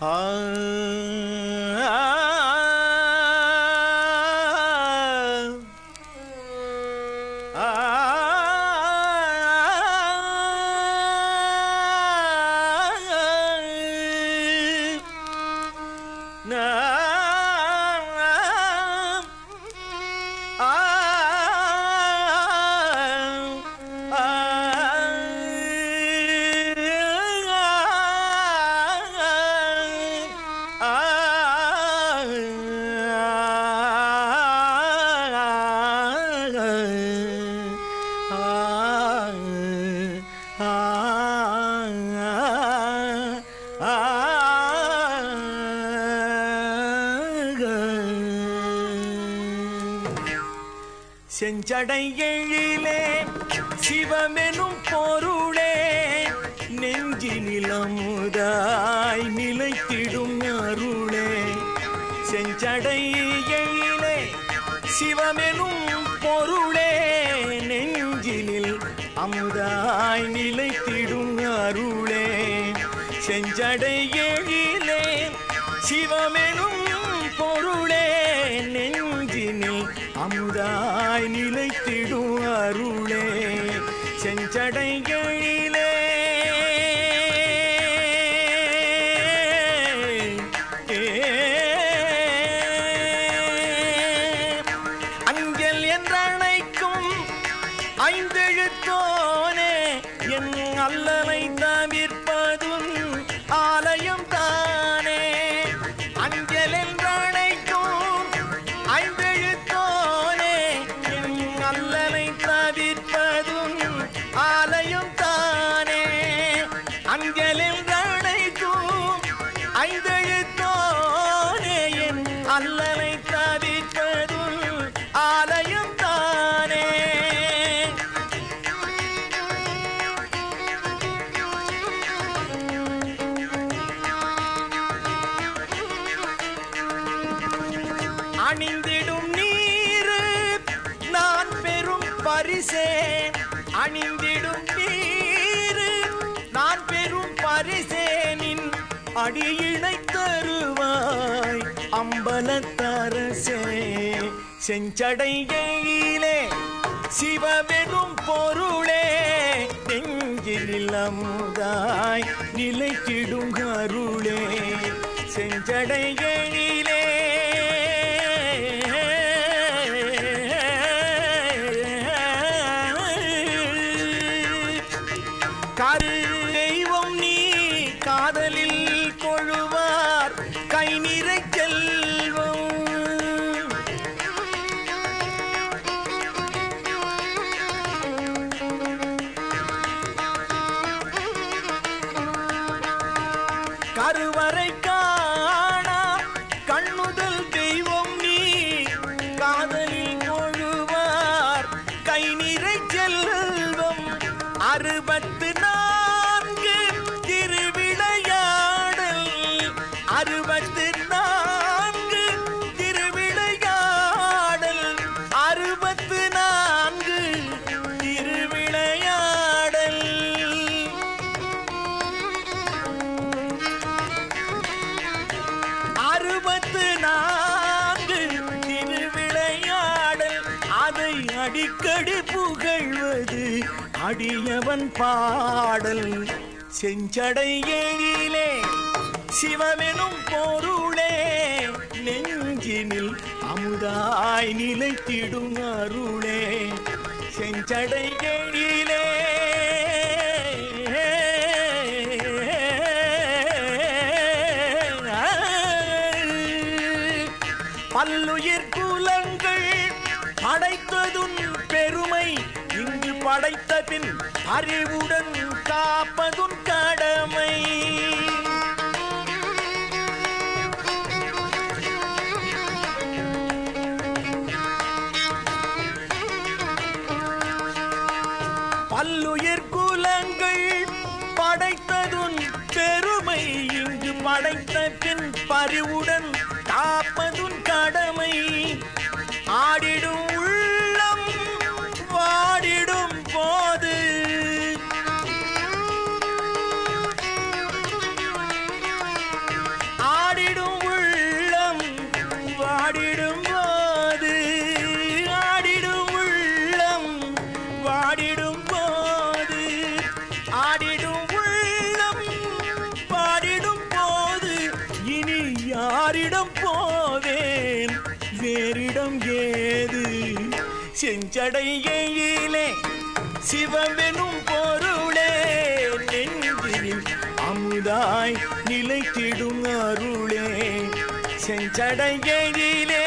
Ah. செஞ்சடை எழிலே சிவமெனும் பொருளே நெஞ்சினில் அமுதாய் நிலைத்திடும் அருளே. செஞ்சடை எழிலே சிவமெனும் பொருளே நெஞ்சினில் அமுதாய் நிலைத்திடும் அருளே. செஞ்சடை எழிலே சிவமெனும் அமுதாய் நிலைத்திடும் அருளே செஞ்சடைகளிலே. அஞ்சல் என்றழைக்கும் ஐந்தெழு அணிந்திடும் நீரு நான் பெரும் பரிசே. அணிந்திடும் நீரு நான் பெரும் பரிசேனின் அடியினை தருவாய் அம்பலத்தரசே. செஞ்சடையிலே சிவபெரும் பொருளே. நெஞ்சில் அமுதாய் நிலைத்திடும் அருளே. செஞ்சடையிலே வரை காணா. கண்ணுதல் தெய்வம் நீ காதலில் கொழுவார் கை நிறை செல்வம் அறுபத்து நான்கு திருவிளையாடல். அறுபத்து நான்கு திருவிளையாடல். அறுபத்து நான்கு அடிக்கடி புகழ்வது அடியவன் பாடல். செஞ்சடை ஏழிலே சிவமெனும் பொருளே நெஞ்சினில் அமுதாய் நிலைத்திடும் அருளே. செஞ்சடை ஏழிலே படைத்த பின் அறிவுடன் காப்பதுன் கடமை. பல்லுயிர் குலங்கள் படைத்ததுன் பெருமை. இங்கு படைத்த பின் பறிவுடன் காப்பதுன் கடமை. ஆடிடும் ஆடிடும் போது ஆடிடும் உள்ளம் வாடிடும் போது ஆடிடும் உள்ளம் பாடிடும் போது இனி யாரிடம் போவேன்? வேறிடம் ஏது? செஞ்சடையிலே சிவமெனும் பொருளே நெஞ்சில் அமுதாய் நிலைத்திடும் அருள். செஞ்சடையிலே